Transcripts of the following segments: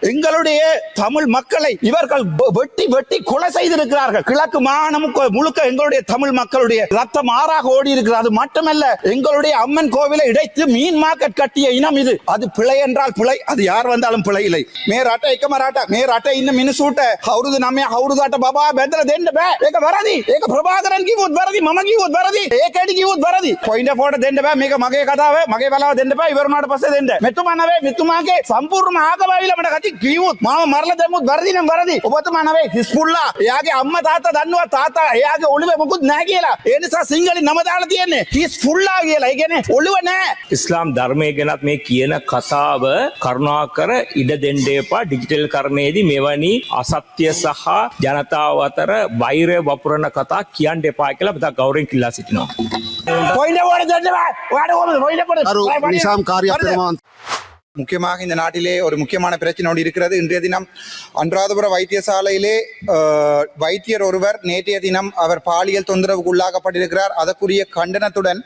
எங்களுடைய தமிழ் மக்களை இவர்கள் வெட்டி வெட்டி கொலை செய்திருக்கிறார்கள். கிழக்கு மாகாணம் முழுக்க எங்களுடைய தமிழ் மக்களுடைய ரத்தம் ஆறாக ஓடி இருக்கிறது அது மட்டுமல்ல எங்களுடைய அம்மன் கோவிலை இடைத்து மீன் மார்க்கெட் கட்டிய இனம் இது. அது பிழை என்றால் பிழை. அது யார் வந்தாலும் பிழை இல்லை. மேராட்ட. இக்கமராட்ட மேராட்ட இன்னும் மினுசூட்ட ஹவுருது நம்மே ஹவுருதாட்ட பாபா பெந்தர தெண்ட பே. ஏக வரதி ஏக பிரபாகரன் கி ஊத் வரதி மம கி ஊத் வரதி ஏகேடி கி ஊத் வரதி. கொயிண்ட போட தெண்ட பே மிக மகே கதாவே மகே வலாவ தெண்ட பே இவரோட பசே தெண்ட. மெத்துமானவே மித்துமாகே சம்பூர்ண ஆகவாயில மட கத்தி ಊರಿಗೆ ಇಳಿಯುವುದು ಮಾವ ಮರಲದ ಎಂಬುದು ಬರದಿನ ಬರದಿ ಒಬ್ಬತ್ತು ಮಾನವೇ ಹಿಸ್ಪುಳ್ಳ ಯಾಕೆ ಅಮ್ಮ ತಾತ ದನ್ನುವ ತಾತ ಯಾಕೆ ಉಳುವೆ ಮುಗುದ್ ನಾಗಿಯಲ್ಲ ಏನು ಸಹ ಸಿಂಗಳಿ ನಮದಾಳದಿಯನ್ನೇ ಹಿಸ್ಫುಳ್ಳ ಆಗಿಯಲ್ಲ ಹೀಗೇನೆ ಉಳುವನೆ ඉස්ලාම් ධර්මය ගැනත් මේ කියන කතාව කරුණාකර ඉඩ දෙන්න එපා. ඩිජිටල් කරණයේදී මෙවැනි අසත්‍ය සහ ජනතාව අතර වෛරය වපුරන කතා කියන්න එපා කියලා બધા ගෞරවයෙන් කිල්ලා සිටිනවා. පොයින්ට් එක වඩ දෙන්න බෑ. වඩ කොහොමද පොයින්ට් එක පොඩි. අර නිසාම් කාර්යප්‍රමාණ முக்கியமாக இந்த நாட்டிலே ஒரு முக்கியமான பிரச்சனையோடு இருக்கிறது. இன்றைய தினம் அன்றாதபுர வைத்தியசாலையிலே வைத்தியர் ஒருவர் நேற்றைய தினம் அவர் பாலியல் தொந்தரவுக்கு உள்ளாக்கப்பட்டிருக்கிறார். அதற்குரிய கண்டனத்துடன்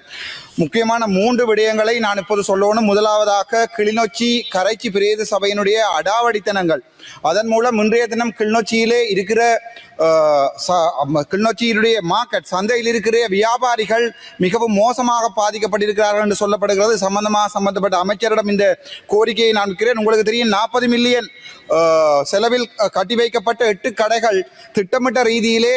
முக்கியமான மூன்று விடயங்களை நான் இப்போது சொல்லணும் முதலாவதாக கிளிநொச்சி கரைச்சி பிரேத சபையினுடைய அடாவடித்தனங்கள். அதன் மூலம் இன்றைய தினம் கிளிநொச்சியிலே இருக்கிற கிளிநொச்சியினுடைய மார்க்கெட் சந்தையில் இருக்கிற வியாபாரிகள் மிகவும் மோசமாக பாதிக்கப்பட்டிருக்கிறார்கள் என்று சொல்லப்படுகிறது. சம்பந்தமாக சம்பந்தப்பட்ட அமைச்சரிடம் இந்த கோரிக்கையை நான் இருக்கிறேன் உங்களுக்கு தெரியும் நாற்பது மில்லியன் செலவில் கட்டி வைக்கப்பட்ட எட்டு கடைகள் திட்டமிட்ட ரீதியிலே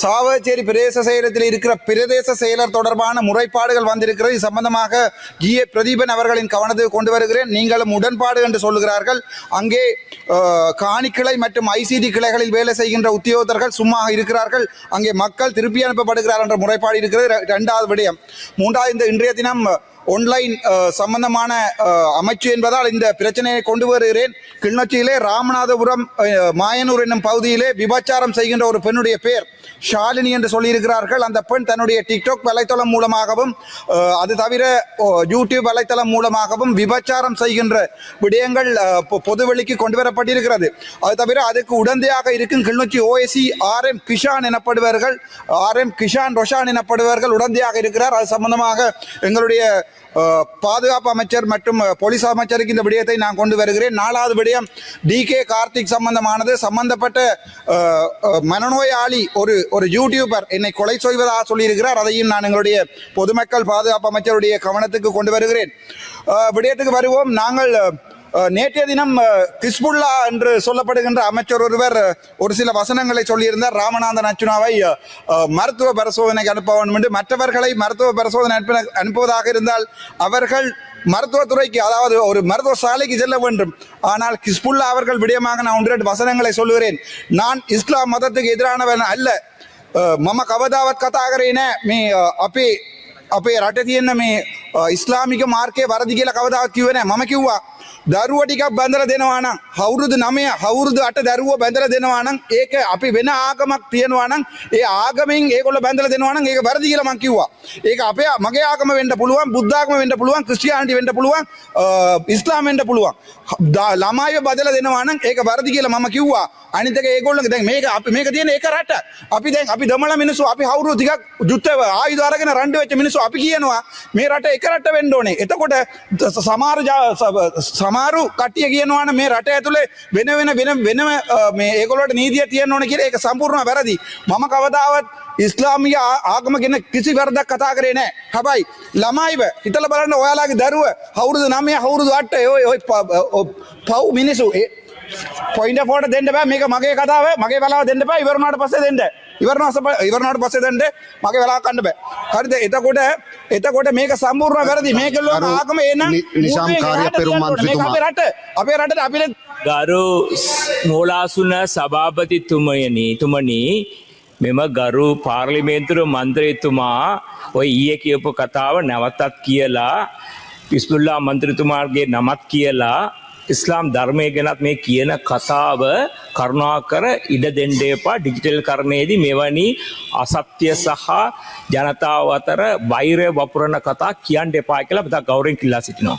சாவகச்சேரி பிரதேச செயலத்தில் இருக்கிற பிரதேச செயலர் தொடர்பான முறைப்பாடுகள் வந்திருக்கிறது. இது சம்பந்தமாக ஜி ஏ. பிரதீபன் அவர்களின் கவனத்துக்கு கொண்டு வருகிறேன். நீங்களும் உடன்பாடு என்று சொல்லுகிறார்கள். அங்கே காணிக்கிளை மற்றும் ஐசிடி கிளைகளில் வேலை செய்கின்ற உத்தியோகத்தர்கள் சும்மா இருக்கிறார்கள். அங்கே மக்கள் திருப்பி அனுப்பப்படுகிறார் என்ற முறைப்பாடு இருக்கிறது. ரெண்டாவது இரண்டாவது விடயம். மூன்றாவது இந்த இன்றைய தினம் ஒன்லைன் uh, சம்பந்தமான uh, அமைச்சு என்பதால் இந்த பிரச்சனையை கொண்டு வருகிறேன். கிளிநொச்சியிலே ராமநாதபுரம் uh, மாயனூர் என்னும் பகுதியிலே விபச்சாரம் செய்கின்ற ஒரு பெண்ணுடைய பெயர் ஷாலினி என்று சொல்லியிருக்கிறார்கள். அந்த பெண் தன்னுடைய டிக்டாக் வலைத்தளம் மூலமாகவும் அது தவிர யூடியூப் வலைத்தளம் மூலமாகவும் விபச்சாரம் செய்கின்ற விடயங்கள் பொ- பொதுவெளிக்கு கொண்டு வரப்பட்டிருக்கிறது. அது தவிர அதுக்கு உடந்தையாக இருக்கும் Kilinochchi OSC R M Kishan எனப்படுவார்கள். R M Kishan Roshan எனப்படுவார்கள். உடந்தையாக இருக்கிறார். அது சம்பந்தமாக எங்களுடைய பாதுகாப்பு அமைச்சர் மற்றும் போலீஸ் அமைச்சருக்கு இந்த விடயத்தை நான் கொண்டு வருகிறேன். நாலாவது விடயம் டி கே கார்த்திக் சம்பந்தமானது. சம்பந்தப்பட்ட மனநோயாளி ஒரு ஒரு யூடியூபர் என்னை கொலை செய்வதாக சொல்லியிருக்கிறார். அதையும் நான் எங்களுடைய பொதுமக்கள் பாதுகாப்பு அமைச்சருடைய கவனத்துக்கு கொண்டு வருகிறேன். விடயத்துக்கு வருவோம். நாங்கள் நேற்றைய தினம் அஹ், கிஸ்புல்லா என்று சொல்லப்படுகின்ற அமைச்சர் ஒருவர் அஹ், ஒரு சில வசனங்களை சொல்லியிருந்தார் ராமநாதன் அர்ச்சுனாவை அஹ், அஹ், மருத்துவ பரிசோதனைக்கு அனுப்ப வேண்டும் என்று மற்றவர்களை மருத்துவ பரிசோதனை அனுப்ப அனுப்புவதாக இருந்தால் அவர்கள் மருத்துவத்துறைக்கு அதாவது ஒரு மருத்துவ சாலைக்கு செல்ல வேண்டும் ஆனால் கிஸ்புல்லா அவர்கள் விடயமாக நான் ஒன்று ரெண்டு வசனங்களை சொல்லுகிறேன் நான் இஸ்லாம் மதத்துக்கு எதிரானவன் அல்ல අ, මම කවදාවත් කතා කරේ නෑ මේ අ, අපේ අපේ රට තියෙන මේ අ, ඉස්ලාමික මාර්කය වරදි කියලා කවදාවත් කිව්වේ නෑ මම කිව්වා දරුව ටිකක් බැඳලා දෙනවා නම් අවුරුදු 9 අවුරුදු 8 දරුවෝ බැඳලා දෙනවා නම් ඒක අපි වෙන ආගමක් තියනවා නම් ඒ ආගමෙන් ඒගොල්ලෝ බැඳලා දෙනවා නම් ඒක වැරදි කියලා මම කිව්වා. ඒක අපේ මගේ ආගම වෙන්න පුළුවන් බුද්ධ ආගම වෙන්න පුළුවන් ක්‍රිස්තියානිටි වෙන්න පුළුවන් අ, ඉස්ලාම් වෙන්න පුළුවන්. දා- ළමයිව බදලා දෙනවා නම් ඒක වැරදි කියලා මම කිව්වා. අනිත් එක ඒගොල්ලෝ දැන් මේක අපි මේක තියෙන එක රට. අපි දැන් අපි දමල මිනිස්සු අපි හවුරු ටිකක් යුද්ධ ආයුධ අරගෙන රණ්ඩු වෙච්ච මිනිස්සු අපි කියනවා මේ රට එක රට වෙන්න ඕනේ. එතකොට ස- සමහර ජා- ස- සමහරු කට්ටිය කියනවා නම් මේ රට ඇතුලේ වෙන වෙන වෙන වෙනම අ, මේ ඒගොල්ලෝට නීතිය තියෙන්න ඕනේ කියලා ඒක සම්පූර්ණ වැරදි. මම කවදාවත් ඉස්ලාමිය ආ- ආගම ගැන කිසි වැරදක් කතා කරේ නෑ. හැබයි ළමයිව හිතල බලන්න ඔයාලාගේ දරුව හවුරුදු නමය හවුරුදු අට්ට ඔය ඔය ප- ඔ- පව් මිනිසු ඒ- පොයින්ට ෆෝට දෙන්න බෑ. මේක මගේ කතාව. මගේ බලාව දෙන්න බෑ. ඉවරනාට පස්සේ දෙන්න. ඉවරනාස ඉවරනාට පස්සේ දෙන්න. මගේ වෙලා කන්න බෑ. හරිද? එතකොට එතකොට මේක සම්පූර්ණ වැරදි. මේක ලෝක ආගම එනම් නි- නිශාම් කාර්යපෙරුම් මන්ත්‍රීතුමා. අපේ රට. අපේ රටට අපිට ගරු මෝලාසුන සභාපතිතුමයනි තුමනි මෙම ගරු පාර්ලිමේන්තුර මන්ත්‍රයතුමා ඔය ඊය කියපු කතාව නැවතත් කියලා පිස්පුල්ලා මන්ත්‍රතුමාගේ නමත් කියලා ඉස්ලාම් ධර්මය ගැනත් මේ කියන කතාව කරුණාකර ඉඩ දෙන්ඩේපා ඩිජිටල් කරණයේදී මෙවැනි අසත්‍යය සහ ජනතාව අතර බෛරය වපුරණ කතා කියන්න එපා කියලා බතා ගෞරෙන් කිල්ලා සිටිනවා.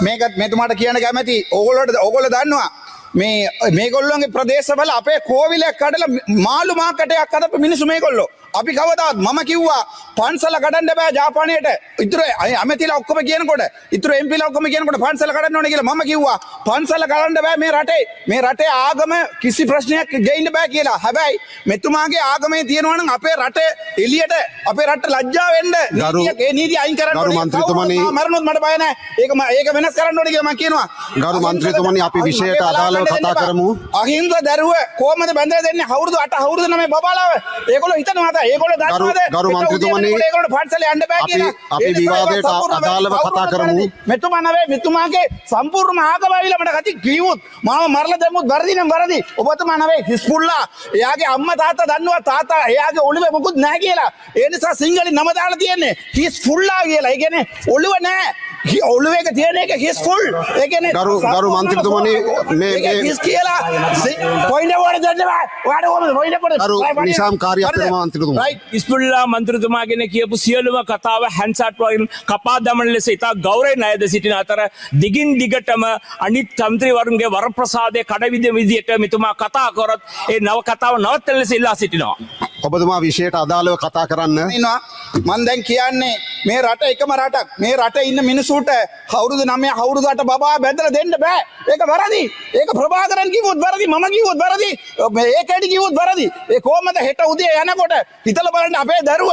මේකත් මෙතුමාට කියන කැමැති. ඕගොල්ලොට ඕගොල්ලෝ දන්නවා. මේ මේගොල්ලොන්ගේ ප්‍රදේශවල අපේ කෝවිලයක් කඩලා මාළු මාකටයක් අදපු මිනිස්සු මේගොල්ලෝ. අපි කවදාවත් මම කිව්වා පන්සල කඩන්න බෑ ජාපානයට. ඉතුරු ඇමතිලා ඔක්කොම කියනකොට ඉතුරු එම්පිලා ඔක්කොම කියනකොට පන්සල කඩන්න ඕනේ කියලා මම කිව්වා. පන්සල කඩන්න බෑ මේ රටේ. මේ රටේ ආගම කිසි ප්‍රශ්නයක් ගේන්න බෑ කියලා. හැබැයි මෙතුමාගේ ආගමේ තියෙනවා නම් අපේ රට එළියට අපේ රට ලැජ්ජා වෙන්න ගරු- ඒ නීතිය අයින් කරන්න ගරු ඕනේ. මන්ත්‍රීතුමනි- කවුරුත් මරණොත් මට බය නැහැ ඒක ම- ඒක වෙනස් කරන්න ඕනේ කියලා මම කියනවා. ගරු මන්ත්‍රීතුමනි, අපි විෂයට අදාළව කතා කරමු. අහිංස දරුව කොහමද බැඳලා දෙන්නේ? අවුරුදු 8 අවුරුදු 9 බබාලාව. ඒගොල්ලෝ හිතනවා ගරු මන්ත්‍රීතුමනි, අපි- විවාදයට අදාළව. කතා කරමු. වැරදි. මෙතුමා නවේ මෙතුමාගේ සම්පූර්ණ ආගම ඇවිල්ලා මට කති කිව්වොත් මාව මරලා දැම්මොත් වැරදි නම් වැරදි. ඔබතුමා නවේ හිස්පුල්ලා එයාගේ අම්මා තාත්තා දන්නවා තාත්තා එයාගේ ඔළුවේ මොකුත් නැහැ කියලා. ඒ නිසා සිංහලෙන් නම දාලා තියෙන්නේ හිස්පුල්ලා කියලා. ඒ කියන්නේ ඔළුව නැහැ හි- ඔළුවේක තියෙන එක හිස්ෆුල් ඒ කියන්නේ ගරු- ගරු මන්ත්‍රීතුමනි, මේ- මේ- හිස් කියලා පොයින්ට් එක දෙන්න බෑ. ඔයාට ඕනද පොයින්ට් එක ගරු නිසාම් කාර්යාප්‍රම මන්ත්‍රීතුමා. රයිට් ඉස්පුල්ලා මන්ත්‍රතුමාගෙන කියපු සියලුම කතාව හැන්සාට්වයින් කපා දමන ලෙස ඉතා ගෞරය අයද සිටින අතර දිගින් දිගටම අනිත් තන්ත්‍රීවරුන්ගේ වරප්‍රසාදය කඩවිද විදියට මෙතුමා කතා කොරත් ඒ නව කතාව නවත්තල ලෙස ඉල්ලා සිටිනවා. ඔබතුමා විෂයට අදාළව කතා කරන්න. ඉන්නවා. මන් දැන් කියන්නේ මේ රට එකම රටක්. මේ රට ඉන්න මිනිසුන්ට අවුරුදු 9 අවුරුදු 8 බබා බැඳලා දෙන්න බෑ. ඒක වැරදි. ඒක ප්‍රභාකරන් කිව්වොත් වැරදි මම කිව්වොත් වැරදි. මේ ඒකඩි කිව්වොත් වැරදි. ඒ කොහමද හෙට උදේ යනකොට හිතලා බලන්න අපේ දරුව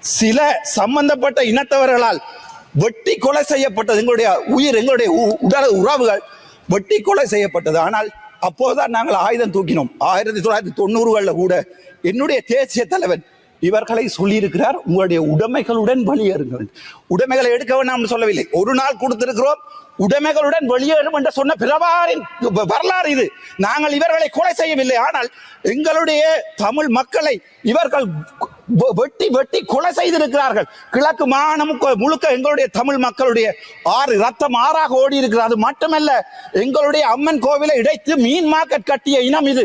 சில சம்பந்தப்பட்ட இனத்தவர்களால் வெட்டி கொலை செய்யப்பட்டது. எங்களுடைய உயிர் எங்களுடைய உ- உடல் உறவுகள் வெட்டி கொலை செய்யப்பட்டது. ஆனால் அப்போதுதான் நாங்கள் ஆயுதம் தூக்கினோம். ஆயிரத்தி தொள்ளாயிரத்தி தொண்ணூறுகளில் கூட என்னுடைய தேசிய தலைவன் இவர்களை சொல்லியிருக்கிறார். உங்களுடைய உடைமைகளுடன் வெளியேறுங்கள். உடைமைகளை எடுக்க வேண்டாம் சொல்லவில்லை. ஒரு நாள் கொடுத்திருக்கிறோம். உடைமைகளுடன் வெளியேறும் என்று சொன்ன பிரபாரின் வரலாறு இது. நாங்கள் இவர்களை கொலை செய்யவில்லை. ஆனால் எங்களுடைய தமிழ் மக்களை இவர்கள் வெட்டி வெட்டி கொலை செய்திருக்கிறார்கள். கிழக்கு மாகாணம் முழுக்க எங்களுடைய தமிழ் மக்களுடைய ஆறு ரத்தம் ஆறாக ஓடி இருக்கிறது அது மட்டுமல்ல எங்களுடைய அம்மன் கோவிலை இடைத்து மீன் மார்க்கெட் கட்டிய இனம் இது.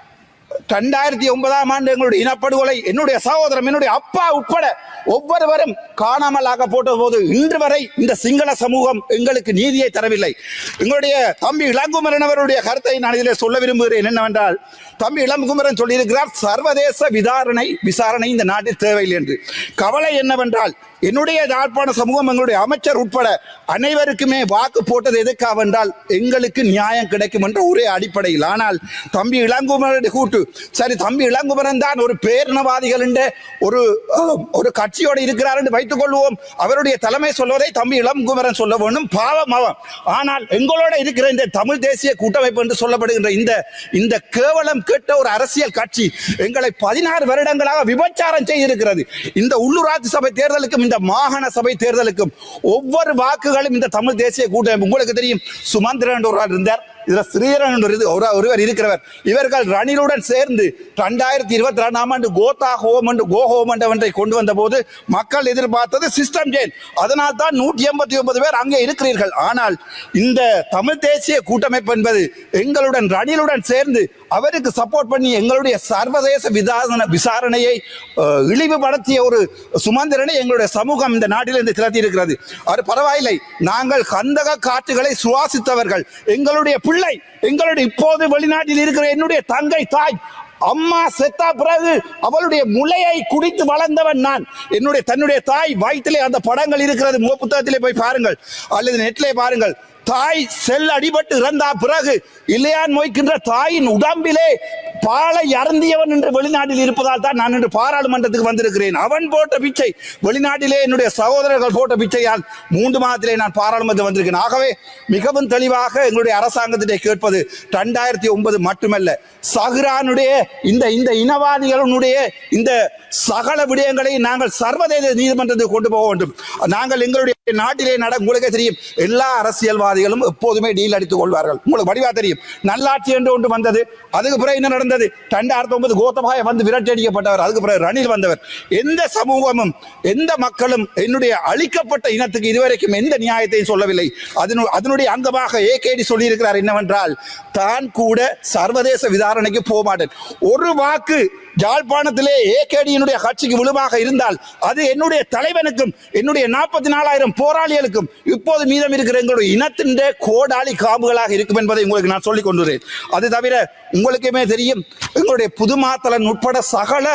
ரெண்டாயிரத்தி ஒன்பதாம் ஆண்டு எங்களுடைய இனப்படுகொலை என்னுடைய சகோதரம் என்னுடைய அப்பா உட்பட ஒவ்வொருவரும் காணாமல் ஆக்கப்பட்ட போது இன்று வரை இந்த சிங்கள சமூகம் எங்களுக்கு நீதியை தரவில்லை. எங்களுடைய தம்பி இளங்குமரன் அவருடைய கருத்தை நான் இதில் சொல்ல விரும்புகிறேன். என்னவென்றால் தம்பி இளங்குமரன் சொல்லியிருக்கிறார் சர்வதேச விசாரணை விசாரணை இந்த நாட்டில் தேவையில்லை என்று. கவலை என்னவென்றால் என்னுடைய யாழ்ப்பாண சமூகம் எங்களுடைய அமைச்சர் உட்பட அனைவருக்குமே வாக்கு போட்டது எதுக்காக என்றால் எங்களுக்கு நியாயம் கிடைக்கும் என்ற ஒரே அடிப்படையில். ஆனால் தம்பி இளங்குமரன் கூட்டு சரி தம்பி இளங்குமரன் தான் ஒரு பேரினவாதிகள் என்ற ஒரு ஒரு கட்சியோடு இருக்கிறார் என்று வைத்துக் கொள்வோம். அவருடைய தலைமை சொல்வதை தம்பி இளங்குமரன் சொல்ல வேண்டும். பாவம் அவன். ஆனால் எங்களோட இருக்கிற இந்த தமிழ் தேசிய கூட்டமைப்பு என்று சொல்லப்படுகின்ற இந்த இந்த கேவலம் கேட்ட ஒரு அரசியல் கட்சி எங்களை பதினாறு வருடங்களாக விபச்சாரம் செய்திருக்கிறது. இந்த உள்ளூராட்சி சபை தேர்தலுக்கு இந்த மாகாண சபை தேர்தலுக்கும் ஒவ்வொரு வாக்குகளும் இந்த தமிழ் தேசிய கூட்டமைப்பு. உங்களுக்கு தெரியும் சுமந்திரன் இருந்தார். இதுல ஸ்ரீரன் ஒரு ஒரு ஒருவர் இருக்கிறவர். இவர்கள் ரணிலுடன் சேர்ந்து ரெண்டாயிரத்தி இருபத்தி ரெண்டாம் ஆண்டு கோதா ஹோம் என்று கோ ஹோம் என்றவன்றை கொண்டு வந்த போது மக்கள் எதிர்பார்த்தது சிஸ்டம் ஜெயில். அதனால் தான் நூற்றி எண்பத்தி ஒன்பது பேர் அங்கே இருக்கிறீர்கள். ஆனால் இந்த தமிழ் தேசிய கூட்டமைப்பு என்பது எங்களுடன் ரணிலுடன் சேர்ந்து அவருக்கு சப்போர்ட் பண்ணி எங்களுடைய சர்வதேச விசாரணை விசாரணையை இழிவுபடுத்திய ஒரு சுமந்திரனை எங்களுடைய சமூகம் இந்த நாட்டிலிருந்து திரட்டி இருக்கிறது அது பரவாயில்லை. நாங்கள் கந்தக காற்றுகளை சுவாசித்தவர்கள். எங்களுடைய பிள்ளை எங்களுடைய இப்போது வெளிநாட்டில் இருக்கிற என்னுடைய தங்கை தாய் அம்மா செத்தா பிறகு அவளுடைய முளையை குடித்து வளர்ந்தவன் நான். என்னுடைய தன்னுடைய தாய் வயிற்றிலே அந்த படங்கள் இருக்கிறது. முக புத்தகத்திலே போய் பாருங்கள். அல்லது நெட்டிலே பாருங்கள். தாய் செல் அடிபட்டு இறந்தா பிறகு இல்லையான் மொய்க்கின்ற தாயின் உடம்பிலே பாலை அருந்தியவன் என்று வெளிநாட்டில் இருப்பதால் தான் நான் இன்று பாராளுமன்றத்துக்கு வந்திருக்கிறேன். அவன் போட்ட பிச்சை வெளிநாட்டிலே என்னுடைய சகோதரர்கள் போட்ட பிச்சையால் மூன்று மாதத்திலே நான் பாராளுமன்றம் வந்திருக்கேன். ஆகவே மிகவும் தெளிவாக எங்களுடைய அரசாங்கத்திலே கேட்பது ரெண்டாயிரத்தி ஒன்பது மட்டுமல்ல. சஹ்ரானுடைய இந்த இந்த இனவாதிகளுடைய இந்த சகல விடயங்களை நாங்கள் சர்வதேச நீதிமன்றத்துக்கு கொண்டு போக வேண்டும். நாங்கள் எங்களுடைய நாட்டிலே நட உங்களுக்கே தெரியும் எல்லா அரசியல்வாதிகளும் எப்போதுமே டீல் அடித்துக் கொள்வார்கள். உங்களுக்கு வடிவா தெரியும். நல்லாட்சி என்று ஒன்று வந்தது. அதுக்கு பிறகு என்ன நடந்தது? ரெண்டாயிரத்தி ஒன்பது கோத்தபாய வந்து விரட்டடிக்கப்பட்டவர் அதுக்கு பிறகு ரணில் வந்தவர். எந்த சமூகமும் எந்த மக்களும் என்னுடைய அழிக்கப்பட்ட இனத்துக்கு இதுவரைக்கும் எந்த நியாயத்தையும் சொல்லவில்லை. அதனு அதனுடைய அங்கமாக ஏகேடி சொல்லியிருக்கிறார் என்னவென்றால் தான் கூட சர்வதேச விசாரணைக்கு போக மாட்டேன் ஒரு வாக்கு யாழ்ப்பாணத்திலே ஏகேடியினுடைய கட்சிக்கு விழுவாக இருந்தால் அது என்னுடைய தலைவனுக்கும் என்னுடைய நாற்பத்தி நாலாயிரம் போராளிகளுக்கும் இப்போது மீதம் இருக்கிற எங்களுடைய இனத்தின் கோடாளி காம்புகளாக இருக்கும் என்பதை உங்களுக்கு நான் சொல்லிக் கொண்டுறேன் அது தவிர உங்களுக்குமே தெரியும் எங்களுடைய புதுமாத்தலன் உட்பட சகல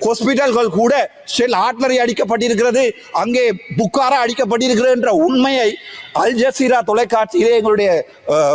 ஹாஸ்பிட்டல்கள் கூட ஷெல் ஆட்லரி அடிக்கப்பட்டிருக்கிறது அங்கே புக்காரா அடிக்கப்பட்டிருக்கிறது என்ற உண்மையை அல் ஜசீரா தொலைக்காட்சியிலே எங்களுடைய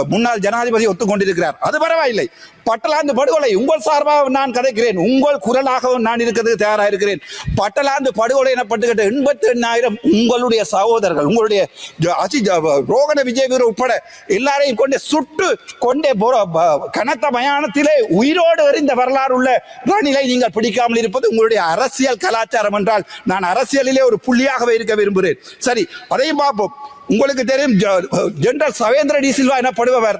முன்னாள் ஜனாதிபதி ஒத்துக்கொண்டிருக்கிறார். அது பரவாயில்லை. பட்டலாந்து படுகொலை உங்கள் சார்பாக நான் கதைக்கிறேன். உங்கள் குரலாகவும் நான் இருக்கிறதுக்கு தயாராக இருக்கிறேன் பட்டலாந்து படுகொலை எனப்பட்டுகிட்ட எண்பத்தி எண்ணாயிரம் உங்களுடைய சகோதரர்கள் உங்களுடைய ஜ- அசி ஜ- ரோகண விஜய் வீரர் உட்பட எல்லாரையும் கொண்டு சுட்டு கொண்டே போற- கனத்த மயானத்திலே உயிரோடு எறிந்த வரலாறு உள்ள ரணிலை நீங்கள் பிடிக்காமல் இருப்பது உங்களுடைய அரசியல் கலாச்சாரம் என்றால் நான் அரசியலிலே ஒரு புள்ளியாகவே இருக்க விரும்புகிறேன். சரி அதையும் பார்ப்போம். உங்களுக்கு தெரியும் ஜ- ஜெனரல் சவேந்திர டி சில்வா எனப்படுபவர்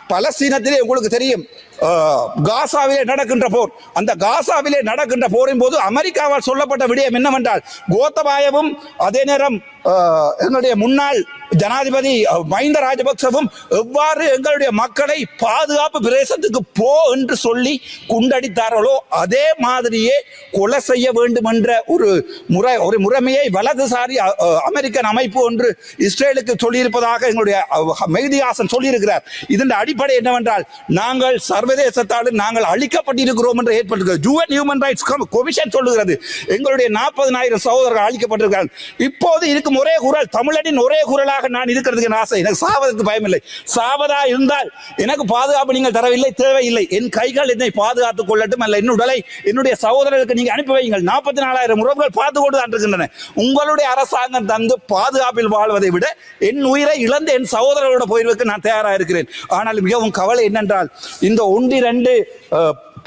பலஸ்தீனத்திலே உங்களுக்கு தெரியும் காசாவிலே நடக்கின்ற போர். அந்த காசாவிலே நடக்கின்ற போரின் போது அமெரிக்காவால் சொல்லப்பட்ட விடயம் என்னவென்றால் கோத்தபாயவும் அதே நேரம் என்னுடைய எங்களுடைய முன்னாள் ஜனாதிபதி மஹிந்த ராஜபக்சவும் எவ்வாறு எங்களுடைய மக்களை பாதுகாப்பு பிரதேசத்துக்கு போ என்று சொல்லி குண்டடித்தார்களோ அதே மாதிரியே கொலை செய்ய வேண்டும் என்ற ஒரு முறை ஒரு முறைமையை வலதுசாரி அ- அமெரிக்கன் அமைப்பு ஒன்று இஸ்ரேலுக்கு சொல்லியிருப்பதாக எங்களுடைய மெய்திஹாசன் மெய்தியாசன் சொல்லியிருக்கிறார். இதன் அடிப்படை என்னவென்றால் நாங்கள் சர்வதேசத்தால் நாங்கள் அழிக்கப்பட்டிருக்கிறோம் என்று ஏற்பட்டிருக்கிறது. ஜூவன் ஹியூமன் ரைட்ஸ் கமிஷன் சொல்லுகிறது. எங்களுடைய நாற்பதனாயிரம் சகோதரர்கள் அழிக்கப்பட்டிருக்கிறார்கள். இப்போது இருக்கும் ஒரே குரல் தமிழனின் ஒரே குரலாக நான் இருக்கிறதுக்கு ஆசை. எனக்கு சாவதற்கு பயமில்லை. சாவதா இருந்தால் எனக்கு பாதுகாப்பு நீங்கள் தரவில்லை தேவையில்லை. என் கைகள் என்னை பாதுகாத்துக் கொள்ளட்டும் அல்ல. என் உடலை என்னுடைய சகோதரர்களுக்கு நீங்க அனுப்பி வையுங்கள். நாற்பத்தி நாலாயிரம் உறவுகள் பார்த்து கொண்டு தான் இருக்கின்றன. உங்களுடைய அரசாங்கம் தந்து பாதுகாப்பில் வாழ்வதை விட என் உயிரை இழந்து என் சகோதரர்களோட போயிருவதற்கு நான் தயாராக இருக்கிறேன். ஆனால் மிகவும் கவலை என்னென்றால் இந்த ஒன்று ரெண்டு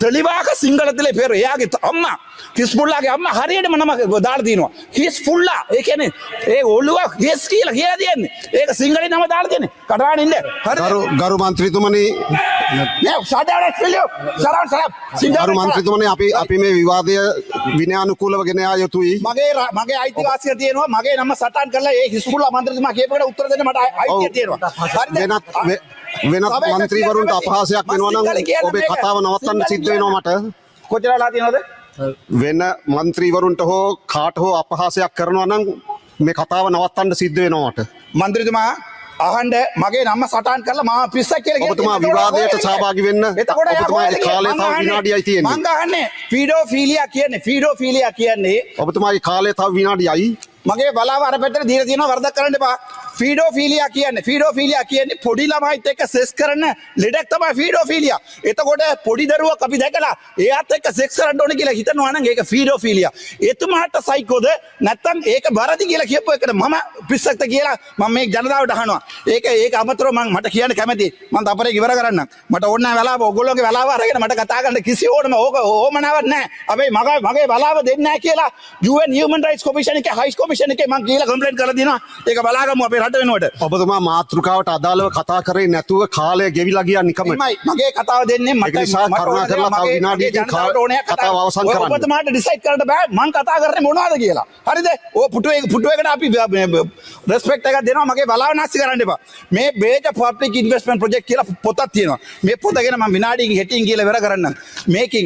தெளிவாக සිංහලතිලේ පෙර එයාගේ ත- අම්මා කිස්පුල්ලාගේ අම්ම හරියට මනම දාලා තියෙනවා හිස් පුල්ලා ඒ කියන්නේ ඒ ඔළුව හිස් කියලා කියලා තියෙන්නේ ඒක සිංහලේ නම දාලා තියෙන්නේ කටාන ඉන්න හරි ගරු ගරු මන්ත්‍රීතුමනි නෑ සදාවට ෆිලියෝ සරාන් සරාන් ගරු සිංහල මන්ත්‍රීතුමනි අපි අපි මේ විවාදය විනයානුකූලව ගෙන යා යුතුයි මගේ ර- මගේ අයිතිවාසිය තියෙනවා මගේ නම සටන් කරලා ඒ හිස්පුල්ලා මන්ත්‍රතුමා කියපේකට උත්තර දෙන්න මට අයි- අයිතිය ඔව්. තියෙනවා හරිද? වෙනත් මන්ත්‍රීවරුන්ට අපහාසයක්. වෙනවා නම් ඔබේ. කතාව නවත්තන්න සිද්ධ වෙනවා මට. කොච්චර වෙලා තියෙනවද? වෙන මන්ත්‍රීවරුන්ට හෝ කාට හෝ අපහාසයක් කරනවා නම් මේ කතාව නවත්තන්න සිද්ධ වෙනවා මට. මන්ත්‍රතුමා අහන්ඩ මගේ නම්ම සටන් කරලා මා පිස්ස කියල ඔබතුමා විවාදයට සහභාගි වෙන්න ඔබතුමාගේ කාලය තව විනාඩියයි තියෙන්නේ. මංගහන්නේ ෆීඩෝ ෆීලිය කියන්නේ ෆීඩෝ ෆීලිය කියන්නේ ඔබතුමාගේ කාලය තව විනාඩියයි. මගේ බලාව අර පැත්තට දීලා තියෙනවා වරදක් කරන්න එපා ෆීඩෝෆීලියා කියන්නේ ෆීඩෝෆීලියා කියන්නේ පොඩි ළමයිත් එක්ක සෙස් කරන ලෙඩක් තමයි ෆීඩෝෆීලියා. එතකොට පොඩි දරුවක් අපි දැකලා එයාත් එක්ක සෙක්ස් කරන්න ඕනේ කියලා හිතනවා නම් ඒක ෆීඩෝෆීලියා. එතුමාට සයිකෝද නැත්තම් ඒක බරදි කියලා කියපු එකට මම පිස්සක්ද කියලා මම මේ ජනතාවට අහනවා. ඒක ඒක අමතරව මම මට කියන්න කැමතියි. මම තපරේ ඉවර කරන්න. මට ඕන නැහැ වෙලාව ඔයගොල්ලෝගේ වෙලාව අරගෙන මට කතා කරන්න කිසි ඕනම ඕක ඕමනාවක් නැහැ. හැබැයි මගේ මගේ වෙලාව දෙන්නේ නැහැ කියලා UN Human Rights Commission එකේ High Commission එකේ මම කියලා කම්ප්ලේන්ට් කරලා දිනවා. ඒක බලාගමු අපේ රට වෙනුවට. ඔබතුමා මාතෘකාවට අදාළව කතා කරේ නැතුව කාලය ගෙවිලා ගියා. එමයි. මගේ කතාව දෙන්නේ මට නිසා කරුණා කරලා තව විනාඩියකින් කතාව අවසන් කරන්න. ඔබතුමාට ඩිසයිඩ් කරන්න බෑ මං කතා කරන්නේ මොනවද කියලා. හරිද? ඔය පුටුවේ පුටුවේකට අපි රෙස්පෙක්ට් එකක් දෙනවා. මගේ බලාව නැස්ති කරන්න එපා. මේ බේජ පබ්ලික් ඉන්වෙස්ට්මන්ට් ප්‍රොජෙක්ට් කියලා පොතක් තියෙනවා. මේ පොත ගැන මම විනාඩියකින් හෙටින් කියලා ඉවර කරන්නම්. මේකින්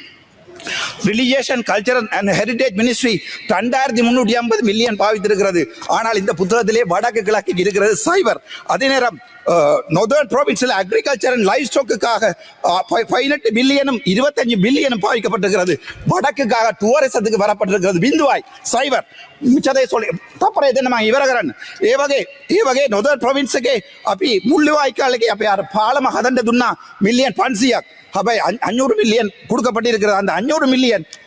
religious and cultural and heritage ministry ரெண்டாயிரத்தி முன்னூற்றி ஐம்பது மில்லியன் பாவித்திருக்கிறது. ஆனால் இந்த புத்தகத்திலே வடக்கு கிழக்கு இருக்கிறது சைபர் அதே நேரம் நொதர்ன் ப்ராவின்ஸில் அக்ரிகல்ச்சர் அண்ட் லைஃப் ஸ்டாக்குக்காக பதினெட்டு பில்லியனும் இருபத்தஞ்சு பில்லியனும் பாவிக்கப்பட்டிருக்கிறது. வடக்குக்காக டூரிசத்துக்கு வரப்பட்டிருக்கிறது. பிந்துவாய் சைபர் மிச்சதை சொல்லி தப்பரை தினமாக இவரகரன் ஏவகே ஏவகே நொதர் ப்ரொவின்ஸுக்கு அப்பி முள்ளுவாய்க்காலுக்கு அப்போ யார் பாலமாக அதண்டு துன்னா மில்லியன் பன்சியா அப்போ அஞ்சூறு மில்லியன் கொடுக்கப்பட்டிருக்கிறது. அந்த அஞ்சூறு மில்லியன்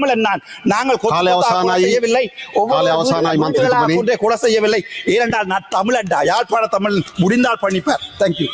தமிழன் நான். நாங்கள். செய்யவில்லை. ஒவ்வொரு கொலை செய்யவில்லை. ஏனென்றால் நான் தமிழன்டா. யாழ்ப்பாண தமிழ் முடிந்தால் பண்ணிப்பார் தேங்க்யூ